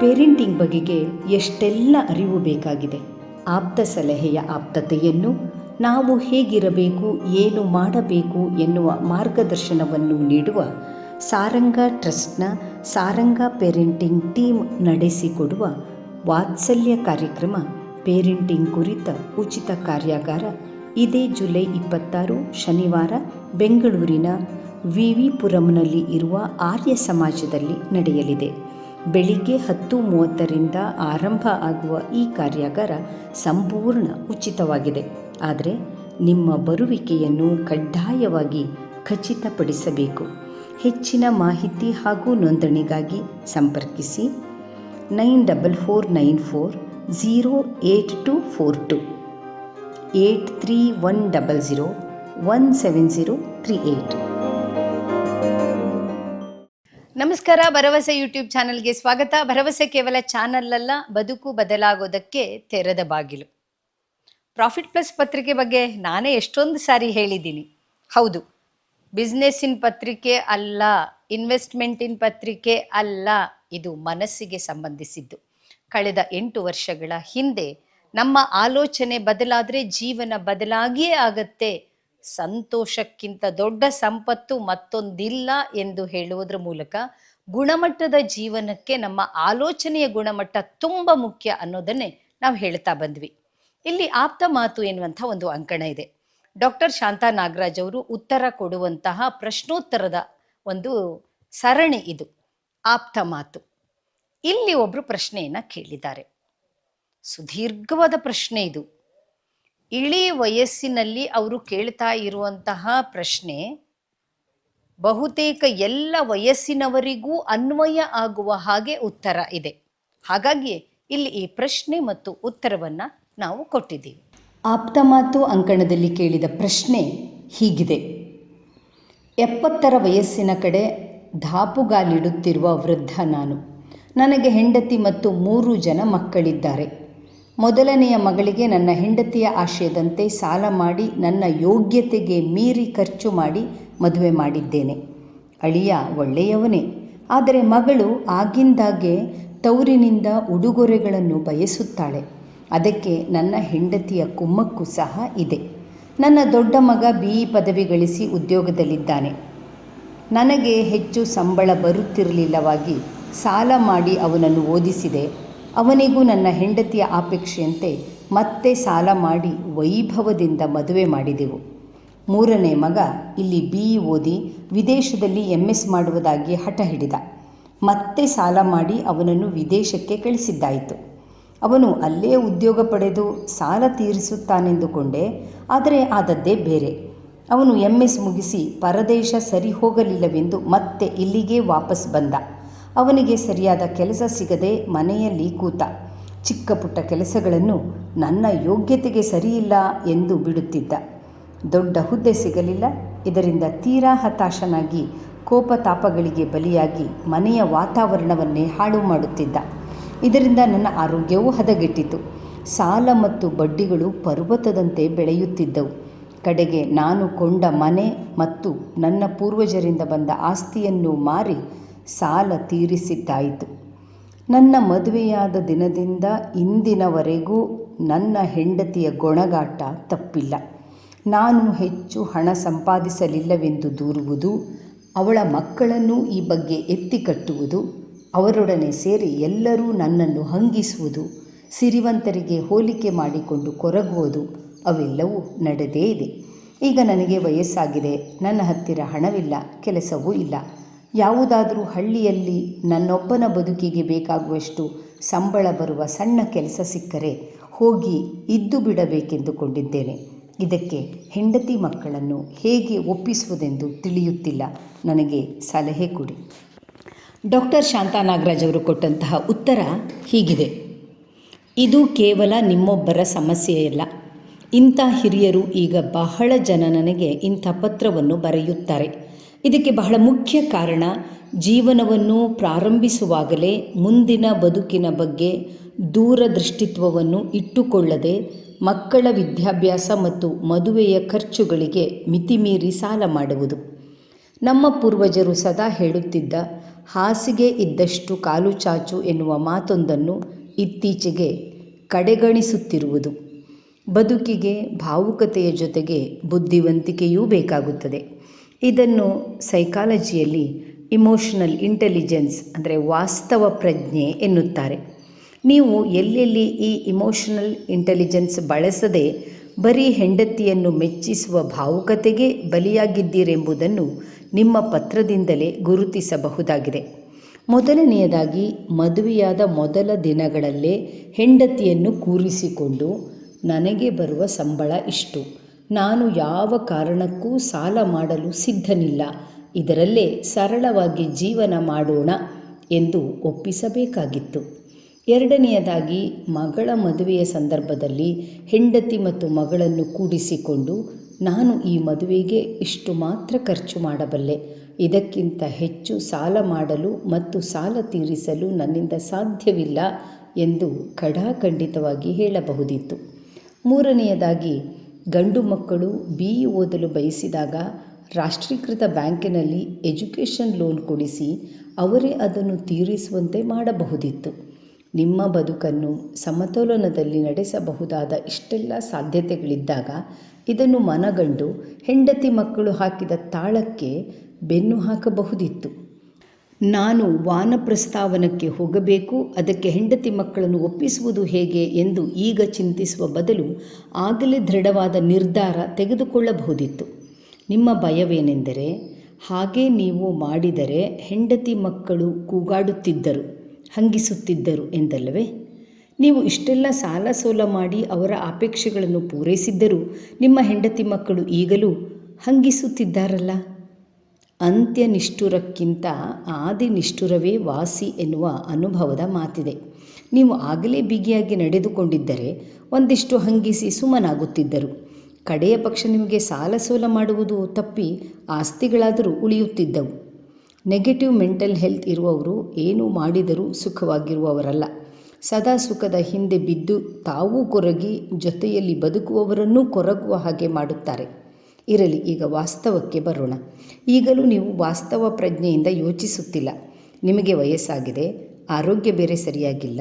Parenting ಬಗೆಗೆ ಎಷ್ಟೆಲ್ಲ ಅರಿವು ಬೇಕಾಗಿದೆ. ಆಪ್ತ ಸಲಹೆಯ ಆಪ್ತತೆಯನ್ನು ನಾವು ಹೇಗಿರಬೇಕು, ಏನು ಮಾಡಬೇಕು ಎನ್ನುವ ಮಾರ್ಗದರ್ಶನವನ್ನು ನೀಡುವ ಸಾರಂಗ ಟ್ರಸ್ಟ್ನ ಸಾರಂಗ ಪೇರೆಂಟಿಂಗ್ ಟೀಮ್ ನಡೆಸಿಕೊಡುವ ವಾತ್ಸಲ್ಯ ಕಾರ್ಯಕ್ರಮ ಪೇರೆಂಟಿಂಗ್ ಕುರಿತ ಉಚಿತ ಕಾರ್ಯಾಗಾರ ಇದೇ ಜುಲೈ ಇಪ್ಪತ್ತಾರು ಶನಿವಾರ ಬೆಂಗಳೂರಿನ ವಿ ವಿ ಪುರಂನಲ್ಲಿ ಇರುವ ಆರ್ಯ ಸಮಾಜದಲ್ಲಿ ನಡೆಯಲಿದೆ. ಬೆಳಿಗ್ಗೆ ಹತ್ತು ಮೂವತ್ತರಿಂದ ಆರಂಭ ಆಗುವ ಈ ಕಾರ್ಯಾಗಾರ ಸಂಪೂರ್ಣ ಉಚಿತವಾಗಿದೆ. ಆದರೆ ನಿಮ್ಮ ಬರುವಿಕೆಯನ್ನು ಕಡ್ಡಾಯವಾಗಿ ಖಚಿತಪಡಿಸಬೇಕು. ಹೆಚ್ಚಿನ ಮಾಹಿತಿ ಹಾಗೂ ನೋಂದಣಿಗಾಗಿ ಸಂಪರ್ಕಿಸಿ nine double four nine four zero eight two four two, eight three one double zero one seven zero three eight. ನಮಸ್ಕಾರ, ಭರವಸೆ ಯೂಟ್ಯೂಬ್ ಚಾನಲ್ಗೆ ಸ್ವಾಗತ. ಭರವಸೆ ಕೇವಲ ಚಾನಲ್ ಅಲ್ಲ, ಬದುಕು ಬದಲಾಗೋದಕ್ಕೆ ತೆರೆದ ಬಾಗಿಲು. ಪ್ರಾಫಿಟ್ ಪ್ಲಸ್ ಪತ್ರಿಕೆ ಬಗ್ಗೆ ನಾನೇ ಎಷ್ಟೊಂದು ಸಾರಿ ಹೇಳಿದ್ದೀನಿ. ಹೌದು ಬಿಸ್ನೆಸ್ಸಿನ ಪತ್ರಿಕೆ ಅಲ್ಲ ಇನ್ವೆಸ್ಟ್ಮೆಂಟಿನ ಪತ್ರಿಕೆ ಅಲ್ಲ, ಇದು ಮನಸ್ಸಿಗೆ ಸಂಬಂಧಿಸಿದ್ದು. ಕಳೆದ ಎಂಟು ವರ್ಷಗಳ ಹಿಂದೆ ನಮ್ಮ ಆಲೋಚನೆ ಬದಲಾದರೆ ಜೀವನ ಬದಲಾಗಿಯೇ ಆಗತ್ತೆ. ಸಂತೋಷಕ್ಕಿಂತ ದೊಡ್ಡ ಸಂಪತ್ತು ಮತ್ತೊಂದಿಲ್ಲ ಎಂದು ಹೇಳುವುದರ ಮೂಲಕ ಗುಣಮಟ್ಟದ ಜೀವನಕ್ಕೆ ನಮ್ಮ ಆಲೋಚನೆಯ ಗುಣಮಟ್ಟ ತುಂಬ ಮುಖ್ಯ ಅನ್ನೋದನ್ನೇ ನಾವು ಹೇಳ್ತಾ ಬಂದ್ವಿ. ಇಲ್ಲಿ ಆಪ್ತ ಮಾತು ಎನ್ನುವಂಥ ಒಂದು ಅಂಕಣ ಇದೆ. ಡಾಕ್ಟರ್ ಶಾಂತಾ ನಾಗರಾಜ್ ಅವರು ಉತ್ತರ ಕೊಡುವಂತಹ ಪ್ರಶ್ನೋತ್ತರದ ಒಂದು ಸರಣಿ ಇದು, ಆಪ್ತ ಮಾತು. ಇಲ್ಲಿ ಒಬ್ರು ಪ್ರಶ್ನೆಯನ್ನ ಕೇಳಿದ್ದಾರೆ. ಸುದೀರ್ಘವಾದ ಪ್ರಶ್ನೆ ಇದು. ಇಳಿ ವಯಸ್ಸಿನಲ್ಲಿ ಅವರು ಕೇಳ್ತಾ ಇರುವಂತಹ ಪ್ರಶ್ನೆ, ಬಹುತೇಕ ಎಲ್ಲ ವಯಸ್ಸಿನವರಿಗೂ ಅನ್ವಯ ಆಗುವ ಹಾಗೆ ಉತ್ತರ ಇದೆ. ಹಾಗಾಗಿ ಇಲ್ಲಿ ಈ ಪ್ರಶ್ನೆ ಮತ್ತು ಉತ್ತರವನ್ನ ನಾವು ಕೊಟ್ಟಿದ್ದೀವಿ. ಆಪ್ತ ಮಾತು ಅಂಕಣದಲ್ಲಿ ಕೇಳಿದ ಪ್ರಶ್ನೆ ಹೀಗಿದೆ. ಎಪ್ಪತ್ತರ ವಯಸ್ಸಿನ ಕಡೆ ಧಾಪುಗಾಲಿಡುತ್ತಿರುವ ವೃದ್ಧ ನಾನು. ನನಗೆ ಹೆಂಡತಿ ಮತ್ತು ಮೂರು ಜನ ಮಕ್ಕಳಿದ್ದಾರೆ. ಮೊದಲನೆಯ ಮಗಳಿಗೆ ನನ್ನ ಹೆಂಡತಿಯ ಆಶಯದಂತೆ ಸಾಲ ಮಾಡಿ ನನ್ನ ಯೋಗ್ಯತೆಗೆ ಮೀರಿ ಖರ್ಚು ಮಾಡಿ ಮದುವೆ ಮಾಡಿದ್ದೇನೆ. ಅಳಿಯ ಒಳ್ಳೆಯವನೇ. ಆದರೆ ಮಗಳು ಆಗಿಂದಾಗೆ ತೌರಿನಿಂದ ಉಡುಗೊರೆಗಳನ್ನು ಬಯಸುತ್ತಾಳೆ. ಅದಕ್ಕೆ ನನ್ನ ಹೆಂಡತಿಯ ಕುಮ್ಮಕ್ಕು ಸಹ ಇದೆ. ನನ್ನ ದೊಡ್ಡ ಮಗ ಬಿ ಇ ಪದವಿ ಗಳಿಸಿ ಉದ್ಯೋಗದಲ್ಲಿದ್ದಾನೆ. ನನಗೆ ಹೆಚ್ಚು ಸಂಬಳ ಬರುತ್ತಿರಲಿಲ್ಲವಾಗಿ ಸಾಲ ಮಾಡಿ ಅವನನ್ನು ಓದಿಸಿದೆ. ಅವನಿಗೂ ನನ್ನ ಹೆಂಡತಿಯ ಆಪೇಕ್ಷೆಯಂತೆ ಮತ್ತೆ ಸಾಲ ಮಾಡಿ ವೈಭವದಿಂದ ಮದುವೆ ಮಾಡಿದೆವು. ಮೂರನೇ ಮಗ ಇಲ್ಲಿ ಬಿ ಇ ಓದಿ ವಿದೇಶದಲ್ಲಿ ಎಂ ಎಸ್ ಮಾಡುವುದಾಗಿ ಹಠ ಹಿಡಿದ. ಮತ್ತೆ ಸಾಲ ಮಾಡಿ ಅವನನ್ನು ವಿದೇಶಕ್ಕೆ ಕಳಿಸಿದ್ದಾಯಿತು. ಅವನು ಅಲ್ಲೇ ಉದ್ಯೋಗ ಪಡೆದು ಸಾಲ ತೀರಿಸುತ್ತಾನೆಂದುಕೊಂಡೆ, ಆದರೆ ಆದದ್ದೇ ಬೇರೆ. ಅವನು ಎಂ ಎಸ್ ಮುಗಿಸಿ ಪರದೇಶ ಸರಿ ಹೋಗಲಿಲ್ಲವೆಂದು ಮತ್ತೆ ಇಲ್ಲಿಗೆ ವಾಪಸ್ ಬಂದ. ಅವನಿಗೆ ಸರಿಯಾದ ಕೆಲಸ ಸಿಗದೆ ಮನೆಯಲ್ಲಿ ಕೂತ, ಚಿಕ್ಕ ಪುಟ್ಟ ಕೆಲಸಗಳನ್ನು ನನ್ನ ಯೋಗ್ಯತೆಗೆ ಸರಿಯಿಲ್ಲ ಎಂದು ಬಿಡುತ್ತಿದ್ದ. ದೊಡ್ಡ ಹುದ್ದೆ ಸಿಗಲಿಲ್ಲ. ಇದರಿಂದ ತೀರಾ ಹತಾಶನಾಗಿ ಕೋಪತಾಪಗಳಿಗೆ ಬಲಿಯಾಗಿ ಮನೆಯ ವಾತಾವರಣವನ್ನೇ ಹಾಳು ಮಾಡುತ್ತಿದ್ದ. ಇದರಿಂದ ನನ್ನ ಆರೋಗ್ಯವೂ ಹದಗೆಟ್ಟಿತು. ಸಾಲ ಮತ್ತು ಬಡ್ಡಿಗಳು ಪರ್ವತದಂತೆ ಬೆಳೆಯುತ್ತಿದ್ದವು. ಕಡೆಗೆ ನಾನು ಕೊಂಡ ಮನೆ ಮತ್ತು ನನ್ನ ಪೂರ್ವಜರಿಂದ ಬಂದ ಆಸ್ತಿಯನ್ನು ಮಾರಿ ಸಾಲ ತೀರಿಸಿದ್ದಾಯಿತು. ನನ್ನ ಮದುವೆಯಾದ ದಿನದಿಂದ ಇಂದಿನವರೆಗೂ ನನ್ನ ಹೆಂಡತಿಯ ಗೊಣಗಾಟ ತಪ್ಪಿಲ್ಲ. ನಾನು ಹೆಚ್ಚು ಹಣ ಸಂಪಾದಿಸಲಿಲ್ಲವೆಂದು ದೂರುವುದು, ಅವಳ ಮಕ್ಕಳನ್ನು ಈ ಬಗ್ಗೆ ಎತ್ತಿ ಕಟ್ಟುವುದು, ಅವರೊಡನೆ ಸೇರಿ ಎಲ್ಲರೂ ನನ್ನನ್ನು ಹಂಗಿಸುವುದು, ಸಿರಿವಂತರಿಗೆ ಹೋಲಿಕೆ ಮಾಡಿಕೊಂಡು ಕೊರಗುವುದು, ಅವೆಲ್ಲವೂ ನಡೆದೇ ಇದೆ. ಈಗ ನನಗೆ ವಯಸ್ಸಾಗಿದೆ, ನನ್ನ ಹತ್ತಿರ ಹಣವಿಲ್ಲ, ಕೆಲಸವೂ ಇಲ್ಲ. ಯಾವುದಾದರೂ ಹಳ್ಳಿಯಲ್ಲಿ ನನ್ನೊಬ್ಬನ ಬದುಕಿಗೆ ಬೇಕಾಗುವಷ್ಟು ಸಂಬಳ ಬರುವ ಸಣ್ಣ ಕೆಲಸ ಸಿಕ್ಕರೆ ಹೋಗಿ ಇದ್ದು ಬಿಡಬೇಕೆಂದುಕೊಂಡಿದ್ದೇನೆ. ಇದಕ್ಕೆ ಹೆಂಡತಿ ಮಕ್ಕಳನ್ನು ಹೇಗೆ ಒಪ್ಪಿಸುವುದೆಂದು ತಿಳಿಯುತ್ತಿಲ್ಲ. ನನಗೆ ಸಲಹೆ ಕೊಡಿ. ಡಾಕ್ಟರ್ ಶಾಂತಾ ನಾಗರಾಜ್ ಅವರು ಕೊಟ್ಟಂತಹ ಉತ್ತರ ಹೀಗಿದೆ. ಇದು ಕೇವಲ ನಿಮ್ಮೊಬ್ಬರ ಸಮಸ್ಯೆಯಲ್ಲ. ಇಂಥ ಹಿರಿಯರು ಈಗ ಬಹಳ ಜನ ನನಗೆ ಇಂಥ ಪತ್ರವನ್ನು ಬರೆಯುತ್ತಾರೆ. ಇದಕ್ಕೆ ಬಹಳ ಮುಖ್ಯ ಕಾರಣ ಜೀವನವನ್ನು ಪ್ರಾರಂಭಿಸುವಾಗಲೇ ಮುಂದಿನ ಬದುಕಿನ ಬಗ್ಗೆ ದೂರದೃಷ್ಟಿತ್ವವನ್ನು ಇಟ್ಟುಕೊಳ್ಳದೆ ಮಕ್ಕಳ ವಿದ್ಯಾಭ್ಯಾಸ ಮತ್ತು ಮದುವೆಯ ಖರ್ಚುಗಳಿಗೆ ಮಿತಿಮೀರಿ ಸಾಲ ಮಾಡುವುದು. ನಮ್ಮ ಪೂರ್ವಜರು ಸದಾ ಹೇಳುತ್ತಿದ್ದ ಹಾಸಿಗೆ ಇದ್ದಷ್ಟು ಕಾಲು ಚಾಚು ಎನ್ನುವ ಮಾತೊಂದನ್ನು ಇತ್ತೀಚೆಗೆ ಕಡೆಗಣಿಸುತ್ತಿರುವುದು. ಬದುಕಿಗೆ, ಭಾವುಕತೆಯ ಜೊತೆಗೆ ಬುದ್ಧಿವಂತಿಕೆಯೂ ಬೇಕಾಗುತ್ತದೆ. ಇದನ್ನು ಸೈಕಾಲಜಿಯಲ್ಲಿ ಇಮೋಷನಲ್ ಇಂಟೆಲಿಜೆನ್ಸ್ ಅಂದರೆ ವಾಸ್ತವ ಪ್ರಜ್ಞೆ ಎನ್ನುತ್ತಾರೆ. ನೀವು ಎಲ್ಲೆಲ್ಲಿ ಈ ಇಮೋಷನಲ್ ಇಂಟೆಲಿಜೆನ್ಸ್ ಬಳಸದೆ ಬರೀ ಹೆಂಡತಿಯನ್ನು ಮೆಚ್ಚಿಸುವ ಭಾವುಕತೆಗೆ ಬಲಿಯಾಗಿದ್ದೀರೆಂಬುದನ್ನು ನಿಮ್ಮ ಪತ್ರದಿಂದಲೇ ಗುರುತಿಸಬಹುದಾಗಿದೆ. ಮೊದಲನೆಯದಾಗಿ, ಮದುವೆಯಾದ ಮೊದಲ ದಿನಗಳಲ್ಲೇ ಹೆಂಡತಿಯನ್ನು ಕೂರಿಸಿಕೊಂಡು ನನಗೆ ಬರುವ ಸಂಬಳ ಇಷ್ಟು. ನಾನು ಯಾವ ಕಾರಣಕ್ಕೂ ಸಾಲ ಮಾಡಲು ಸಿದ್ಧನಿಲ್ಲ. ಇದರಲ್ಲೇ ಸರಳವಾಗಿ ಜೀವನ ಮಾಡೋಣ ಎಂದು ಒಪ್ಪಿಸಬೇಕಾಗಿತ್ತು. ಎರಡನೆಯದಾಗಿ, ಮಗಳ ಮದುವೆಯ ಸಂದರ್ಭದಲ್ಲಿ ಹೆಂಡತಿ ಮತ್ತು ಮಗಳನ್ನು ಕೂಡಿಸಿಕೊಂಡು, ನಾನು ಈ ಮದುವೆಗೆ ಇಷ್ಟು ಮಾತ್ರ ಖರ್ಚು ಮಾಡಬಲ್ಲೆ. ಇದಕ್ಕಿಂತ ಹೆಚ್ಚು ಸಾಲ ಮಾಡಲು ಮತ್ತು ಸಾಲ ತೀರಿಸಲು ನನ್ನಿಂದ ಸಾಧ್ಯವಿಲ್ಲ ಎಂದು ಖಡಾಖಂಡಿತವಾಗಿ ಹೇಳಬಹುದಿತ್ತು. ಮೂರನೆಯದಾಗಿ, ಗಂಡು ಮಕ್ಕಳು ಬಿ ಇ ಓದಲು ಬಯಸಿದಾಗ ರಾಷ್ಟ್ರೀಕೃತ ಬ್ಯಾಂಕಿನಲ್ಲಿ ಎಜುಕೇಷನ್ ಲೋನ್ ಕೊಡಿಸಿ ಅವರೇ ಅದನ್ನು ತೀರಿಸುವಂತೆ ಮಾಡಬಹುದಿತ್ತು. ನಿಮ್ಮ ಬದುಕನ್ನು ಸಮತೋಲನದಲ್ಲಿ ನಡೆಸಬಹುದಾದ ಇಷ್ಟೆಲ್ಲ ಸಾಧ್ಯತೆಗಳಿದ್ದಾಗ ಇದನ್ನು ಮನಗಂಡು ಹೆಂಡತಿ ಮಕ್ಕಳು ಹಾಕಿದ ತಾಳಕ್ಕೆ ಬೆನ್ನು ಹಾಕಬಹುದಿತ್ತು. ನಾನು ವಾನಪ್ರಸ್ತಾವನಕ್ಕೆ ಹೋಗಬೇಕು, ಅದಕ್ಕೆ ಹೆಂಡತಿ ಮಕ್ಕಳನ್ನು ಒಪ್ಪಿಸುವುದು ಹೇಗೆ ಎಂದು ಈಗ ಚಿಂತಿಸುವ ಬದಲು ಆಗಲೇ ದೃಢವಾದ ನಿರ್ಧಾರ ತೆಗೆದುಕೊಳ್ಳಬಹುದಿತ್ತು. ನಿಮ್ಮ ಭಯವೇನೆಂದರೆ, ಹಾಗೆ ನೀವು ಮಾಡಿದರೆ ಹೆಂಡತಿ ಮಕ್ಕಳು ಕೂಗಾಡುತ್ತಿದ್ದರು, ಹಂಗಿಸುತ್ತಿದ್ದರು ಎಂದಲ್ಲವೇ? ನೀವು ಇಷ್ಟೆಲ್ಲ ಸಾಲ ಸೋಲ ಮಾಡಿ ಅವರ ಅಪೇಕ್ಷೆಗಳನ್ನು ಪೂರೈಸಿದ್ದರೂ ನಿಮ್ಮ ಹೆಂಡತಿ ಮಕ್ಕಳು ಈಗಲೂ ಹಂಗಿಸುತ್ತಿದ್ದಾರಲ್ಲ? ಅಂತ್ಯ ನಿಷ್ಠುರಕ್ಕಿಂತ ಆದಿ ನಿಷ್ಠುರವೇ ವಾಸಿ ಎನ್ನುವ ಅನುಭವದ ಮಾತಿದೆ. ನೀವು ಆಗಲೇ ಬಿಗಿಯಾಗಿ ನಡೆದುಕೊಂಡಿದ್ದರೆ ಒಂದಿಷ್ಟು ಹಂಗಿಸಿ ಸುಮ್ಮನಾಗುತ್ತಿದ್ದರು. ಕಡೆಯ ಪಕ್ಷ ನಿಮಗೆ ಸಾಲ ಸೋಲ ಮಾಡುವುದು ತಪ್ಪಿ ಆಸ್ತಿಗಳಾದರೂ ಉಳಿಯುತ್ತಿದ್ದವು. ನೆಗೆಟಿವ್ ಮೆಂಟಲ್ ಹೆಲ್ತ್ ಇರುವವರು ಏನು ಮಾಡಿದರೂ ಸುಖವಾಗಿರುವವರಲ್ಲ. ಸದಾ ಸುಖದ ಹಿಂದೆ ಬಿದ್ದು ತಾವೂ ಕೊರಗಿ ಜೊತೆಯಲ್ಲಿ ಬದುಕುವವರನ್ನೂ ಕೊರಗುವ ಹಾಗೆ ಮಾಡುತ್ತಾರೆ. ಇರಲಿ, ಈಗ ವಾಸ್ತವಕ್ಕೆ ಬರೋಣ. ಈಗಲೂ ನೀವು ವಾಸ್ತವ ಪ್ರಜ್ಞೆಯಿಂದ ಯೋಚಿಸುತ್ತಿಲ್ಲ. ನಿಮಗೆ ವಯಸ್ಸಾಗಿದೆ, ಆರೋಗ್ಯ ಬೇರೆ ಸರಿಯಾಗಿಲ್ಲ,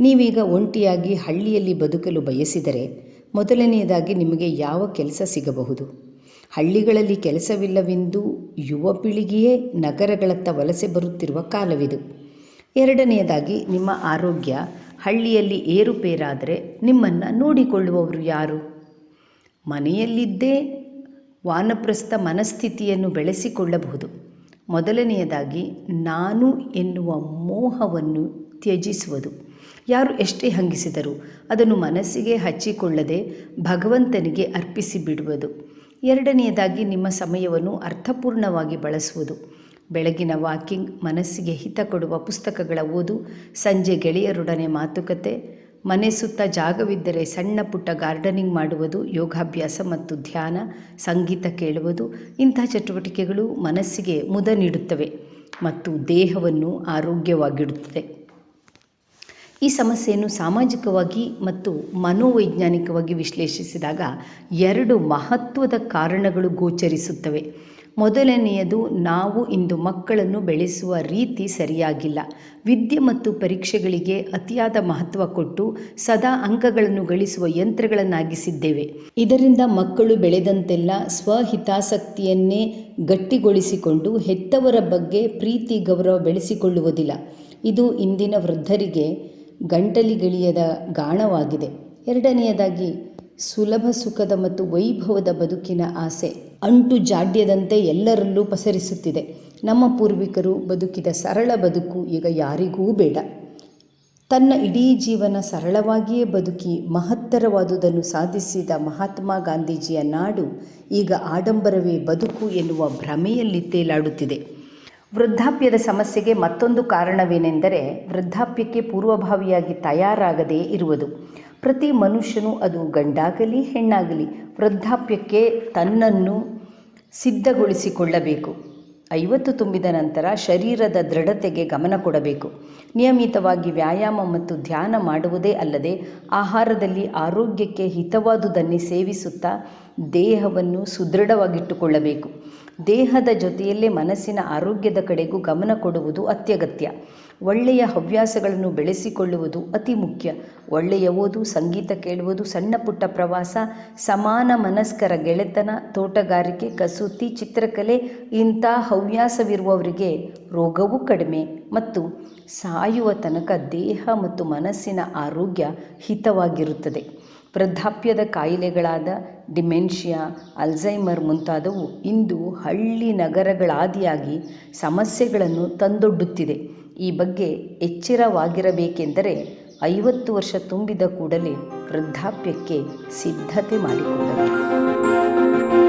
ನೀವೀಗ ಒಂಟಿಯಾಗಿ ಹಳ್ಳಿಯಲ್ಲಿ ಬದುಕಲು ಬಯಸಿದರೆ ಮೊದಲನೆಯದಾಗಿ ನಿಮಗೆ ಯಾವ ಕೆಲಸ ಸಿಗಬಹುದು? ಹಳ್ಳಿಗಳಲ್ಲಿ ಕೆಲಸವಿಲ್ಲವೆಂದು ಯುವ ಪೀಳಿಗೆಯೇ ನಗರಗಳತ್ತ ವಲಸೆ ಬರುತ್ತಿರುವ ಕಾಲವಿದು. ಎರಡನೆಯದಾಗಿ, ನಿಮ್ಮ ಆರೋಗ್ಯ ಹಳ್ಳಿಯಲ್ಲಿ ಏರುಪೇರಾದರೆ ನಿಮ್ಮನ್ನು ನೋಡಿಕೊಳ್ಳುವವರು ಯಾರು? ಮನೆಯಲ್ಲಿದ್ದೇ ವಾನಪ್ರಸ್ಥ ಮನಸ್ಥಿತಿಯನ್ನು ಬೆಳೆಸಿಕೊಳ್ಳಬಹುದು. ಮೊದಲನೆಯದಾಗಿ, ನಾನು ಎನ್ನುವ ಮೋಹವನ್ನು ತ್ಯಜಿಸುವುದು. ಯಾರು ಎಷ್ಟೇ ಹಂಗಿಸಿದರೂ ಅದನ್ನು ಮನಸ್ಸಿಗೆ ಹಚ್ಚಿಕೊಳ್ಳದೆ ಭಗವಂತನಿಗೆ ಅರ್ಪಿಸಿ ಬಿಡುವುದು. ಎರಡನೆಯದಾಗಿ, ನಿಮ್ಮ ಸಮಯವನ್ನು ಅರ್ಥಪೂರ್ಣವಾಗಿ ಬಳಸುವುದು. ಬೆಳಗಿನ ವಾಕಿಂಗ್ ಮನಸ್ಸಿಗೆ ಹಿತ ಕೊಡುವ ಪುಸ್ತಕಗಳ ಓದು, ಸಂಜೆ ಗೆಳೆಯರೊಡನೆ ಮಾತುಕತೆ ಮನೆ ಸುತ್ತ ಜಾಗವಿದ್ದರೆ ಸಣ್ಣ ಪುಟ್ಟ ಗಾರ್ಡನಿಂಗ್ ಮಾಡುವುದು, ಯೋಗಾಭ್ಯಾಸ ಮತ್ತು ಧ್ಯಾನ, ಸಂಗೀತ ಕೇಳುವುದು, ಇಂಥ ಚಟುವಟಿಕೆಗಳು ಮನಸ್ಸಿಗೆ ಮುದ ನೀಡುತ್ತವೆ ಮತ್ತು ದೇಹವನ್ನು ಆರೋಗ್ಯವಾಗಿಡುತ್ತದೆ. ಈ ಸಮಸ್ಯೆಯನ್ನು ಸಾಮಾಜಿಕವಾಗಿ ಮತ್ತು ಮನೋವೈಜ್ಞಾನಿಕವಾಗಿ ವಿಶ್ಲೇಷಿಸಿದಾಗ ಎರಡು ಮಹತ್ವದ ಕಾರಣಗಳು ಗೋಚರಿಸುತ್ತವೆ. ಮೊದಲನೆಯದು ನಾವು ಇಂದು ಮಕ್ಕಳನ್ನು ಬೆಳೆಸುವ ರೀತಿ ಸರಿಯಾಗಿಲ್ಲ. ವಿದ್ಯೆ ಮತ್ತು ಪರೀಕ್ಷೆಗಳಿಗೆ ಅತಿಯಾದ ಮಹತ್ವ ಕೊಟ್ಟು ಸದಾ ಅಂಕಗಳನ್ನು ಗಳಿಸುವ ಯಂತ್ರಗಳನ್ನಾಗಿಸಿದ್ದೇವೆ. ಇದರಿಂದ ಮಕ್ಕಳು ಬೆಳೆದಂತೆಲ್ಲ ಸ್ವಹಿತಾಸಕ್ತಿಯನ್ನೇ ಗಟ್ಟಿಗೊಳಿಸಿಕೊಂಡು ಹೆತ್ತವರ ಬಗ್ಗೆ ಪ್ರೀತಿ ಗೌರವ ಬೆಳೆಸಿಕೊಳ್ಳುವುದಿಲ್ಲ. ಇದು ಇಂದಿನ ವೃದ್ಧರಿಗೆ ಗಂಟಲಿಗಿಳಿಯದ ಗಾಣವಾಗಿದೆ. ಎರಡನೆಯದಾಗಿ ಸುಲಭ ಸುಖದ ಮತ್ತು ವೈಭವದ ಬದುಕಿನ ಆಸೆ ಅಂಟು ಜಾಡ್ಯದಂತೆ ಎಲ್ಲರಲ್ಲೂ ಪಸರಿಸುತ್ತಿದೆ. ನಮ್ಮ ಪೂರ್ವಿಕರು ಬದುಕಿದ ಸರಳ ಬದುಕು ಈಗ ಯಾರಿಗೂ ಬೇಡ. ತನ್ನ ಇಡೀ ಜೀವನ ಸರಳವಾಗಿಯೇ ಬದುಕಿ ಮಹತ್ತರವಾದುದನ್ನು ಸಾಧಿಸಿದ ಮಹಾತ್ಮ ಗಾಂಧೀಜಿಯ ನಾಡು ಈಗ ಆಡಂಬರವೇ ಬದುಕು ಎನ್ನುವ ಭ್ರಮೆಯಲ್ಲಿ ತೇಲಾಡುತ್ತಿದೆ. ವೃದ್ಧಾಪ್ಯದ ಸಮಸ್ಯೆಗೆ ಮತ್ತೊಂದು ಕಾರಣವೇನೆಂದರೆ ವೃದ್ಧಾಪ್ಯಕ್ಕೆ ಪೂರ್ವಭಾವಿಯಾಗಿ ತಯಾರಾಗದೇ ಇರುವುದು. ಪ್ರತಿ ಮನುಷ್ಯನು ಅದು ಗಂಡಾಗಲಿ, ಹೆಣ್ಣಾಗಲಿ ವೃದ್ಧಾಪ್ಯಕ್ಕೆ ತನ್ನನ್ನು ಸಿದ್ಧಗೊಳಿಸಿಕೊಳ್ಳಬೇಕು. ಐವತ್ತು ತುಂಬಿದ ನಂತರ ಶರೀರದ ದೃಢತೆಗೆ ಗಮನ ಕೊಡಬೇಕು. ನಿಯಮಿತವಾಗಿ ವ್ಯಾಯಾಮ ಮತ್ತು ಧ್ಯಾನ ಮಾಡುವುದೇ ಅಲ್ಲದೆ ಆಹಾರದಲ್ಲಿ ಆರೋಗ್ಯಕ್ಕೆ ಹಿತವಾದುದನ್ನೇ ಸೇವಿಸುತ್ತಾ ದೇಹವನ್ನು ಸುದೃಢವಾಗಿಟ್ಟುಕೊಳ್ಳಬೇಕು. ದೇಹದ ಜೊತೆಯಲ್ಲೇ ಮನಸ್ಸಿನ ಆರೋಗ್ಯದ ಕಡೆಗೂ ಗಮನ ಕೊಡುವುದು ಅತ್ಯಗತ್ಯ. ಒಳ್ಳೆಯ ಹವ್ಯಾಸಗಳನ್ನು ಬೆಳೆಸಿಕೊಳ್ಳುವುದು ಅತಿ ಮುಖ್ಯ. ಒಳ್ಳೆಯ ಓದು, ಸಂಗೀತ ಕೇಳುವುದು, ಸಣ್ಣ ಪುಟ್ಟ ಪ್ರವಾಸ, ಸಮಾನ ಮನಸ್ಕರ ಗೆಳೆತನ, ತೋಟಗಾರಿಕೆ, ಕಸೂತಿ, ಚಿತ್ರಕಲೆ ಇಂಥ ಹವ್ಯಾಸವಿರುವವರಿಗೆ ರೋಗವೂ ಕಡಿಮೆ. ಮತ್ತು ಸಾಯುವ ತನಕ ದೇಹ ಮತ್ತು ಮನಸ್ಸಿನ ಆರೋಗ್ಯ ಹಿತವಾಗಿರುತ್ತದೆ. ವೃದ್ಧಾಪ್ಯದ ಕಾಯಿಲೆಗಳಾದ ಡಿಮೆನ್ಷಿಯಾ ಅಲ್ಝೈಮರ್ ಮುಂತಾದವು ಇಂದು ಹಳ್ಳಿ ನಗರಗಳಾದಿಯಾಗಿ ಸಮಸ್ಯೆಗಳನ್ನು ತಂದೊಡ್ಡುತ್ತಿದೆ. ಈ ಬಗ್ಗೆ ಎಚ್ಚರವಾಗಿರಬೇಕೆಂದರೆ ಐವತ್ತು ವರ್ಷ ತುಂಬಿದ ಕೂಡಲೇ ವೃದ್ಧಾಪ್ಯಕ್ಕೆ ಸಿದ್ಧತೆ ಮಾಡಿಕೊಳ್ಳಬೇಕು